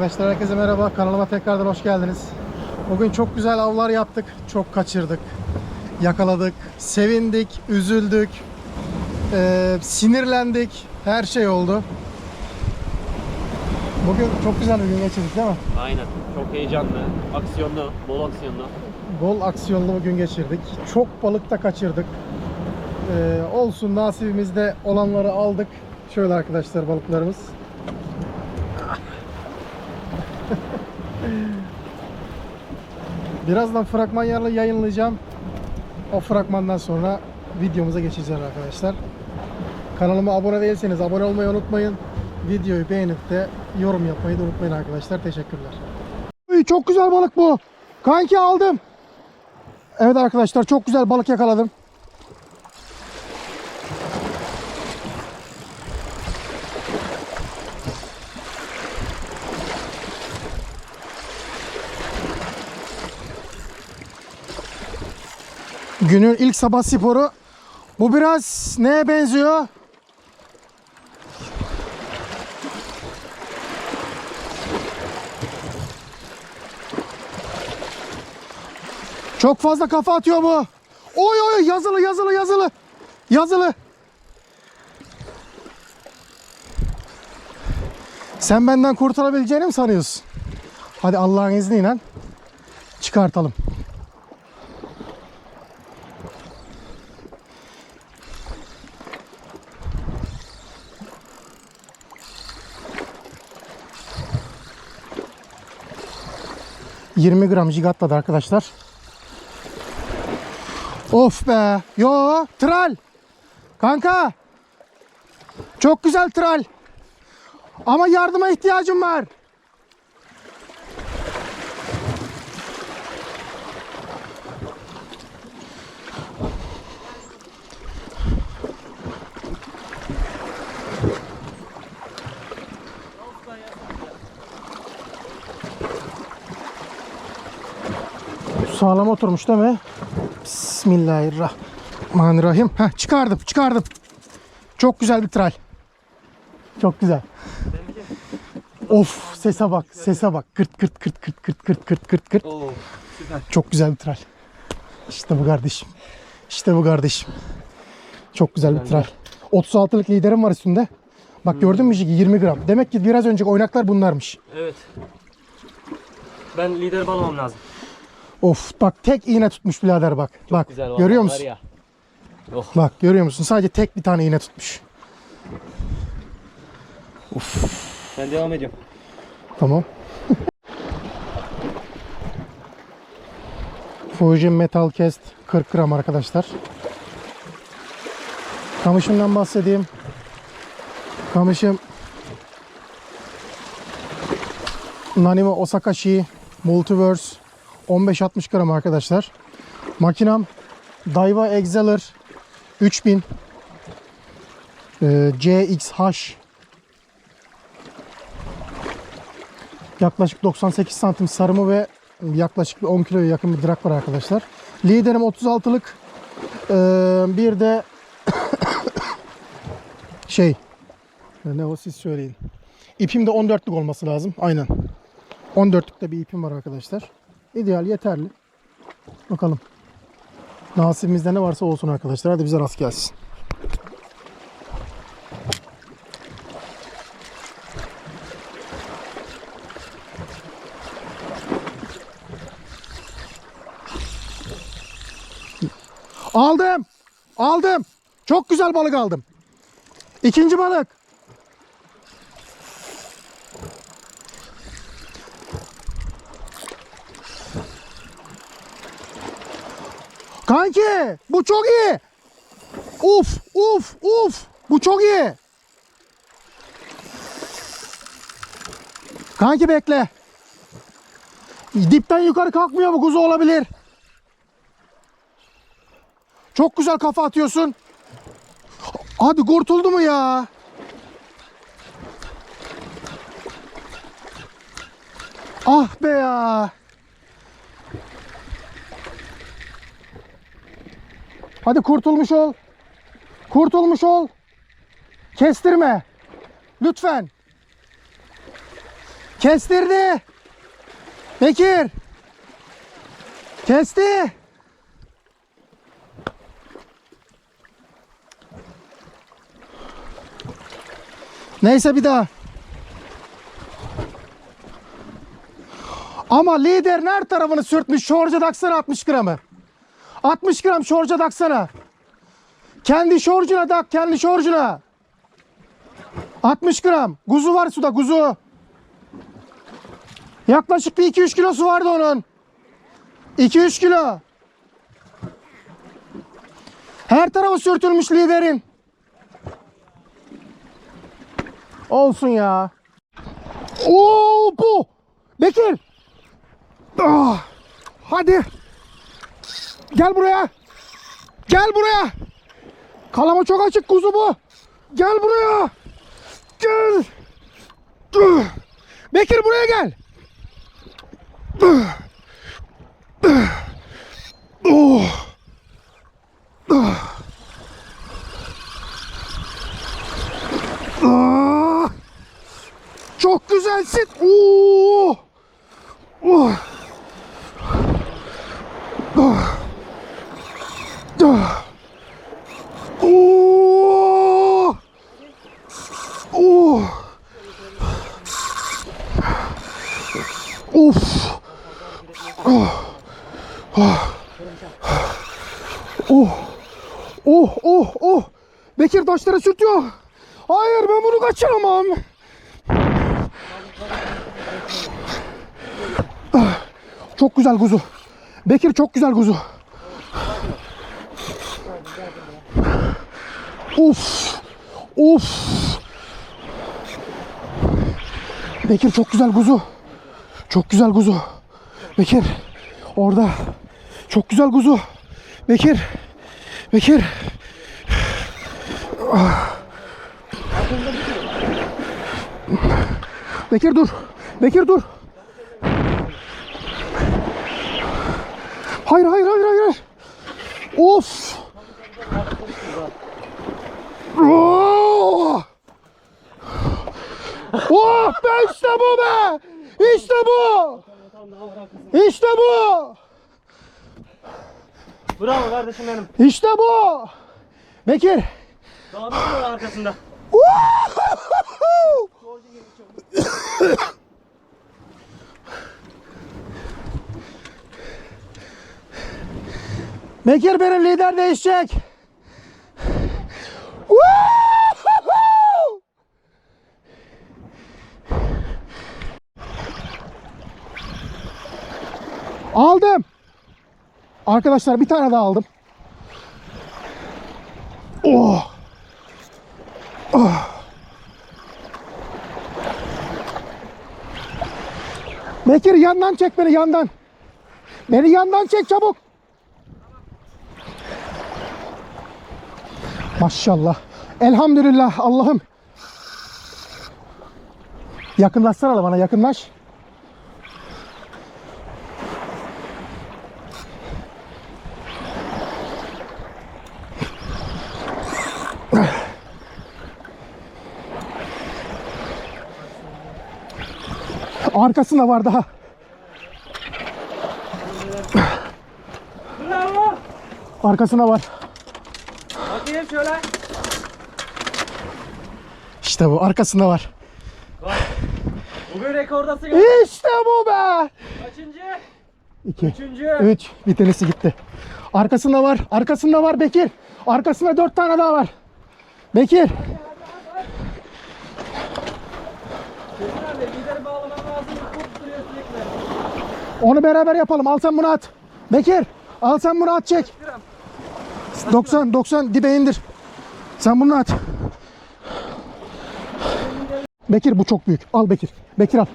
Arkadaşlar herkese merhaba. Kanalıma tekrardan hoş geldiniz. Bugün çok güzel avlar yaptık. Çok kaçırdık. Yakaladık. Sevindik. Üzüldük. eee, sinirlendik. Her şey oldu. Bugün çok güzel bir gün geçirdik değil mi? Aynen. Çok heyecanlı, aksiyonlu, bol aksiyonlu. Bol aksiyonlu bir gün geçirdik. Çok balık da kaçırdık. Eee, olsun nasibimizde olanları aldık. Şöyle arkadaşlar balıklarımız. Birazdan fragman yerle yayınlayacağım. O fragmandan sonra videomuza geçeceğiz arkadaşlar. Kanalıma abone değilseniz abone olmayı unutmayın. Videoyu beğenip de yorum yapmayı da unutmayın arkadaşlar. Teşekkürler. Çok güzel balık bu. Kanki aldım. Evet arkadaşlar çok güzel balık yakaladım. Günün ilk sabah sporu. Bu biraz neye benziyor? Çok fazla kafa atıyor bu. Oy oy yazılı yazılı yazılı. Yazılı. Sen benden kurtulabileceğini mi sanıyorsun? Hadi Allah'ın izniyle çıkartalım. ...20 gram jig atladı arkadaşlar. Of be. Yo tral. Kanka. Çok güzel tral. Ama yardıma ihtiyacım var. Sağlam oturmuş değil mi? Bismillahirrahmanirrahim. Heh, çıkardım, çıkardım. Çok güzel bir tral. Çok güzel. Of sese bak, sese bak. Kırt kırt kırt kırt kırt kırt kırt kırt kırt. Oo, süper. Çok güzel bir tral. İşte bu kardeşim. İşte bu kardeşim. Çok güzel bir tral. 36'lık liderim var üstünde. Bak gördün mü Jigi? 20 gram. Demek ki biraz önceki oynaklar bunlarmış. Evet. Ben lider balmam lazım. Of bak tek iğne tutmuş birader bak. bak Güzel görüyor musun? Ya. Oh. Bak görüyor musun? Sadece tek bir tane iğne tutmuş. Ben devam ediyorum. Tamam. Fuji Metal Cast 40 gram arkadaşlar. Kamışımdan bahsedeyim. Kamışım Nanimo Osakashi Multiverse 15-60 gram arkadaşlar. Makinam Daiwa Exceler 3000 ee, CXH Yaklaşık 98 santim sarımı ve yaklaşık bir 10 kiloya yakın bir drak var arkadaşlar. Liderim 36'lık. Ee, bir de şey ne o siz söyleyin. İpim de 14'lük olması lazım. Aynen. 14'lükte bir ipim var arkadaşlar. İdeal yeterli. Bakalım. Nasibimizde ne varsa olsun arkadaşlar. Hadi bize rast gelsin. Aldım. Aldım. Çok güzel balık aldım. İkinci balık. Kanki bu çok iyi. Uf uf uf. Bu çok iyi. Kanki bekle. Dipten yukarı kalkmıyor mu? Kuzu olabilir. Çok güzel kafa atıyorsun. Hadi kurtuldu mu ya? Ah be ya. Hadi kurtulmuş ol. Kurtulmuş ol. Kestirme. Lütfen. Kestirdi. Bekir. Kesti. Neyse bir daha. Ama liderin her tarafını sürtmüş. Şorca daksana 60 gramı. 60 gram şorca daksana. Kendi şorcuna dak, kendi şorcuna. 60 gram. Kuzu var suda, kuzu. Yaklaşık bir 2-3 kilosu vardı onun. 2-3 kilo. Her tarafı sürtülmüş liderin. Olsun ya. Oo bu. Bekir. Ah, hadi. Gel buraya. Gel buraya. Kalama çok açık kuzu bu. Gel buraya. Gel. Bekir buraya gel. Oh. Çok güzelsin. Oo. Oh. Ah. Ah. Oo. Oo. Of. Oh. Ah. Oh. Oh oh oh. Bekir taşları sürtüyor. Hayır ben bunu kaçıramam. Ah, Çok güzel kuzu. Bekir çok güzel kuzu. Of. Of. Bekir çok güzel kuzu. Çok güzel kuzu. Bekir. Orada. Çok güzel kuzu. Bekir. Bekir. Bekir dur. Bekir dur. Hayır hayır hayır. hayır. Of. Oh! Oh be işte bu be! İşte bu! İşte bu! Bravo kardeşim benim. İşte bu! Bekir! Daha bir var arkasında. Bekir benim lider değişecek. Aldım. Arkadaşlar bir tane daha aldım. Oh. Oh. Bekir yandan çek beni yandan. Beni yandan çek çabuk. Maşallah. Elhamdülillah Allah'ım. Yakınlaşsana bana yakınlaş. Arkasında var daha. Bravo. Arkasında var. Bakayım şöyle. İşte bu arkasında var. Bak. Bugün rekordası yok. İşte bu be. Kaçıncı? 2 Üçüncü. 3 bir tanesi gitti. Arkasında var. Arkasında var Bekir. Arkasında 4 tane daha var. Bekir. Onu beraber yapalım. Al sen bunu at. Bekir. Al sen bunu at çek. 90 90 dibe indir. Sen bunu at. Bekir bu çok büyük. Al Bekir. Bekir al.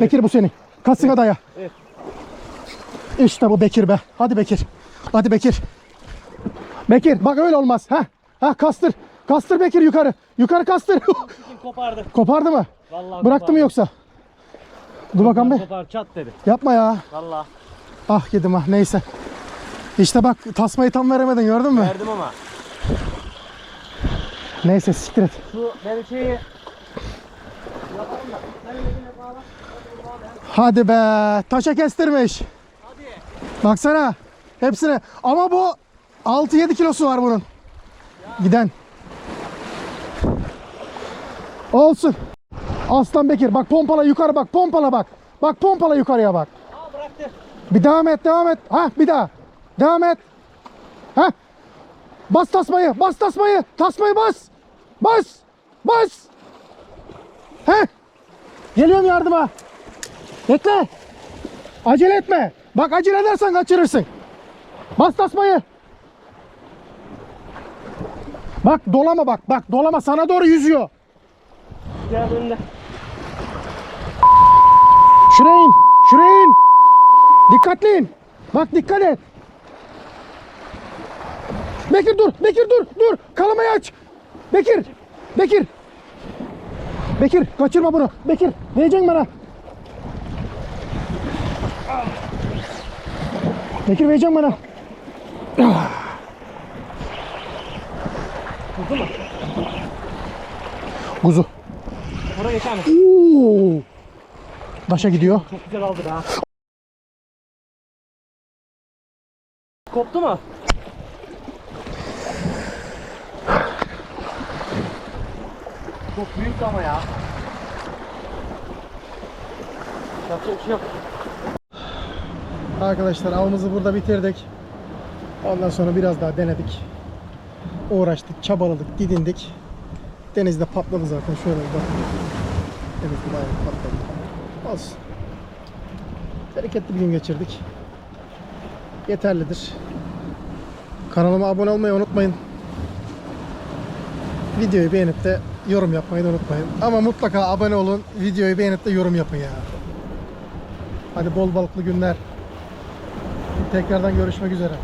Bekir bu senin. Kasına daya. İşte bu Bekir be. Hadi Bekir. Hadi Bekir. Bekir bak öyle olmaz. Ha? Ha kastır. Kastır Bekir yukarı. Yukarı kastır. Kopardı? Kopardı mı? Vallahi Bıraktı kopardı. mı yoksa? Dur bakalım bir. Kopar çat dedi. Yapma ya. Vallahi Ah yedim ah neyse. İşte bak tasmayı tam veremedin gördün mü? verdim ama. Neyse siktir et. Şu ben şeyi Hadi be. Taşa kestirmiş. Baksana. Hepsine. Ama bu 6-7 kilosu var bunun. Giden. Olsun. Aslan Bekir bak pompala yukarı bak pompala bak. Bak pompala yukarıya bak. Aa bıraktı. Bir devam et devam et. Ha bir daha. Devam et. Ha. Bas tasmayı bas tasmayı. Tasmayı bas. Bas. Bas. He. Geliyorum yardıma. Bekle. Acele etme. Bak acele edersen kaçırırsın. Bas tasmayı. Bak dolama bak. Bak dolama sana doğru yüzüyor. Gel önüne. Şuraya in. Şuraya in. Dikkatli in. Bak dikkat et. Bekir dur. Bekir dur. Dur. Kalamayı aç. Bekir. Bekir. Bekir kaçırma bunu. Bekir vereceksin bana. Bekir vereceksin bana. Kuzu. Oraya geçer mi? Oo. Daşa gidiyor. Çok güzel aldı ha. Koptu mu? Çok büyük ama ya. Yapacak bir şey yok. Arkadaşlar avımızı burada bitirdik. Ondan sonra biraz daha denedik. Uğraştık, çabaladık, didindik. Denizde patladı zaten. Şöyle bir bak. Denizde bayağı patladı. Olsun. Bereketli bir gün geçirdik. Yeterlidir. Kanalıma abone olmayı unutmayın. Videoyu beğenip de yorum yapmayı unutmayın. Ama mutlaka abone olun. Videoyu beğenip de yorum yapın ya. Hadi bol balıklı günler. Tekrardan görüşmek üzere.